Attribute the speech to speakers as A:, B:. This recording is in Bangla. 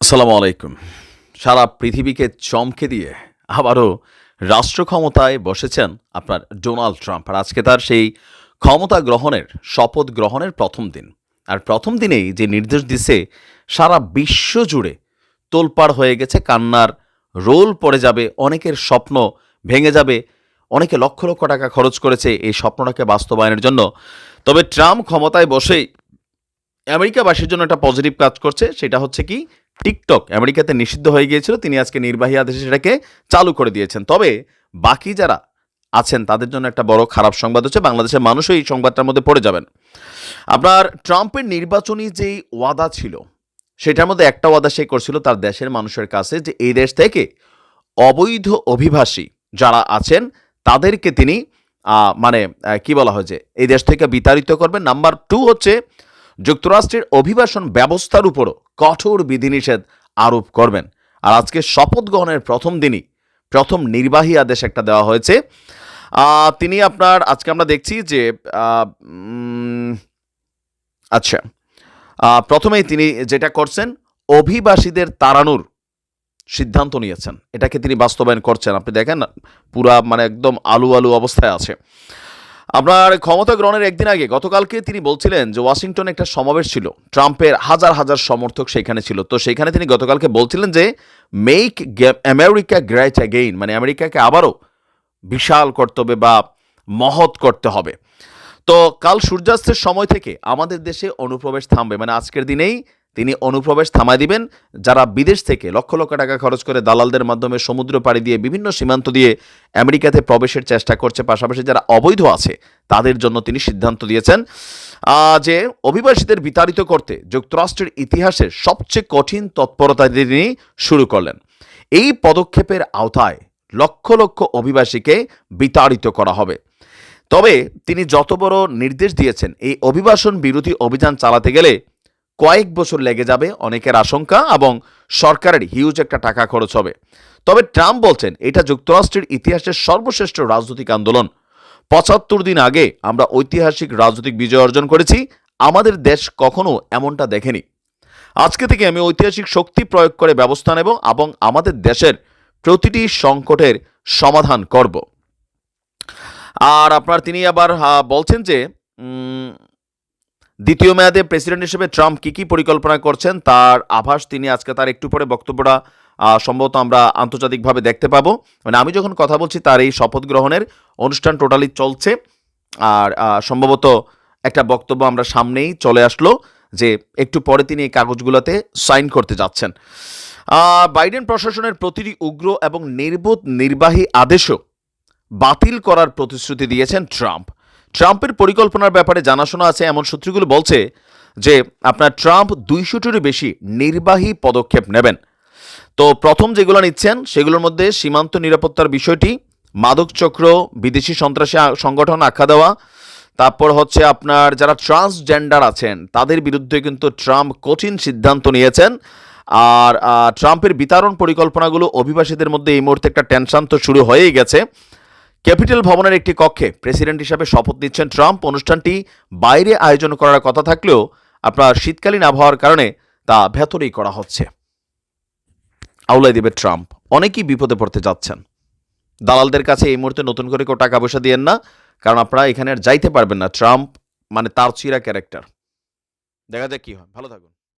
A: আসসালামু আলাইকুম। সারা পৃথিবীকে চমকে দিয়ে আবারও রাষ্ট্র ক্ষমতায় বসেছেন আপনার ডোনাল্ড ট্রাম্প। আর আজকে তার সেই ক্ষমতা গ্রহণের, শপথ গ্রহণের প্রথম দিন। আর প্রথম দিনেই যে নির্দেশ দিছে, সারা বিশ্ব জুড়ে তোলপাড় হয়ে গেছে, কান্নার রোল পড়ে যাবে, অনেকের স্বপ্ন ভেঙে যাবে, অনেকে লক্ষ লক্ষ টাকা খরচ করেছে এই স্বপ্নটাকে বাস্তবায়নের জন্য। তবে ট্রাম্প ক্ষমতায় বসেই আমেরিকাবাসীর জন্য একটা পজিটিভ কাজ করছে, সেটা হচ্ছে কি টিকটক আমেরিকাতে নিষিদ্ধ হয়ে গিয়েছিল, তিনি আজকে নির্বাহী আদেশে সেটাকে চালু করে দিয়েছেন। তবে বাকি যারা আছেন, তাদের জন্য একটা বড় খারাপ সংবাদ হচ্ছে, বাংলাদেশের মানুষও এই সংবাদটার মধ্যে পড়ে যাবেন। আপনার ট্রাম্পের নির্বাচনী যেই ওয়াদা ছিল, সেটার মধ্যে একটা ওয়াদা সে করছিল তার দেশের মানুষের কাছে যে এই দেশ থেকে অবৈধ অভিবাসী যারা আছেন, তাদেরকে তিনি মানে কি বলা হয়েছে এই দেশ থেকে বিতাড়িত করবেন। নাম্বার টু হচ্ছে যুক্তরাষ্ট্রের অভিবাসন ব্যবস্থার উপরও কঠোর বিধিনিষেধ আরোপ করবেন। আর আজকে শপথ গ্রহণের প্রথম দিনই প্রথম নির্বাহী আদেশ একটা দেওয়া হয়েছে। তিনি আপনার, আজকে আমরা দেখছি যে আচ্ছা প্রথমেই তিনি যেটা করছেন, অভিবাসীদের তাড়ানোর সিদ্ধান্ত নিয়েছেন। এটাকে তিনি বাস্তবায়ন করছেন। আপনি দেখেন পুরা মানে একদম আলু আলু অবস্থায় আছে। আপনার ক্ষমতা গ্রহণের একদিন আগে গতকালকে তিনি বলছিলেন যে ওয়াশিংটন একটা সমাবেশ ছিল। ট্রাম্পের হাজার হাজার সমর্থক সেখানে ছিল। তো সেখানে তিনি গতকালকে বলছিলেন যে মেক আমেরিকা গ্রেট অ্যাগেইন মানে আমেরিকাকে আবারও বিশাল করতে হবে বা মহৎ করতে হবে। তো কাল সূর্যাস্তের সময় থেকে আমাদের দেশে অনুপ্রবেশ থামবে। মানে আজকের দিনেই তিনি অনুপ্রবেশ থামায় দিবেন, যারা বিদেশ থেকে লক্ষ লক্ষ টাকা খরচ করে দালালদের মাধ্যমে সমুদ্র পাড়ি দিয়ে বিভিন্ন সীমান্ত দিয়ে আমেরিকাতে প্রবেশের চেষ্টা করছে, পাশাপাশি যারা অবৈধ আছে, তাদের জন্য তিনি সিদ্ধান্ত দিয়েছেন যে অভিবাসীদের বিতাড়িত করতে যুক্তরাষ্ট্রের ইতিহাসের সবচেয়ে কঠিন তৎপরতা তিনি শুরু করলেন। এই পদক্ষেপের আওতায় লক্ষ লক্ষ অভিবাসীকে বিতাড়িত করা হবে। তবে তিনি যত বড় নির্দেশ দিয়েছেন, এই অভিবাসন বিরোধী অভিযান চালাতে গেলে কয়েক বছর লেগে যাবে অনেকের আশঙ্কা এবং সরকারের হিউজ একটা টাকা খরচ হবে। তবে ট্রাম্প বলছেন, এটা যুক্তরাষ্ট্রের ইতিহাসের সর্বশ্রেষ্ঠ রাজনৈতিক আন্দোলন। পঁচাত্তর দিন আগে আমরা ঐতিহাসিক রাজনৈতিক বিজয় অর্জন করেছি, আমাদের দেশ কখনো এমনটা দেখেনি। আজকে থেকে আমি ঐতিহাসিক শক্তি প্রয়োগ করে ব্যবস্থা নেব এবং আমাদের দেশের প্রতিটি সংকটের সমাধান করব। আর আপনার তিনি আবার বলছেন যে দ্বিতীয় মেয়াদে প্রেসিডেন্ট হিসেবে ট্রাম্প কি কি পরিকল্পনা করছেন তার আভাস তিনি আজকে তার একটু পরে বক্তব্যটা সম্ভবত আমরা আন্তর্জাতিকভাবে দেখতে পাবো। মানে আমি যখন কথা বলছি তার এই শপথ গ্রহণের অনুষ্ঠান টোটালি চলছে। আর সম্ভবত একটা বক্তব্য আমরা সামনেই চলে আসলো যে একটু পরে তিনি এই কাগজগুলোতে সাইন করতে যাচ্ছেন। বাইডেন প্রশাসনের প্রতিটি উগ্র এবং নির্বোধ নির্বাহী আদেশও বাতিল করার প্রতিশ্রুতি দিয়েছেন ট্রাম্প। ট্রাম্পের পরিকল্পনার ব্যাপারে জানাশোনা আছে এমন সূত্রগুলো বলছে যে আপনার ট্রাম্প দুইশোটিরও বেশি নির্বাহী পদক্ষেপ নেবেন। তো প্রথম যেগুলো নিচ্ছেন, সেগুলোর মধ্যে সীমান্ত নিরাপত্তার বিষয়টি, মাদক চক্র, বিদেশি সন্ত্রাসী সংগঠন আখ্যা দেওয়া, তারপর হচ্ছে আপনার যারা ট্রান্সজেন্ডার আছেন, তাদের বিরুদ্ধে কিন্তু ট্রাম্প কঠিন সিদ্ধান্ত নিয়েছেন। আর ট্রাম্পের বিতরণ পরিকল্পনাগুলো অভিবাসীদের মধ্যে এই মুহূর্তে একটা টেনশন তো শুরু হয়েই গেছে। ক্যাপিটাল ভবনের একটি কক্ষে প্রেসিডেন্ট হিসাবে শপথ নিচ্ছেন ট্রাম্প। অনুষ্ঠানটি বাইরে আয়োজন করার কথা থাকলেও আপনার শীতকালীন আবহাওয়ার কারণে তা ভেতরেই করা হচ্ছে। আউলাই দেবে ট্রাম্প। অনেকেই বিপদে পড়তে যাচ্ছেন। দালালদের কাছে এই মুহূর্তে নতুন করে কেউ টাকা পয়সা দিয়েন না, কারণ আপনারা এখানে আর যাইতে পারবেন না। ট্রাম্প মানে তার চিরা ক্যারেক্টার। দেখা যাক কি হয়। ভালো থাকুন।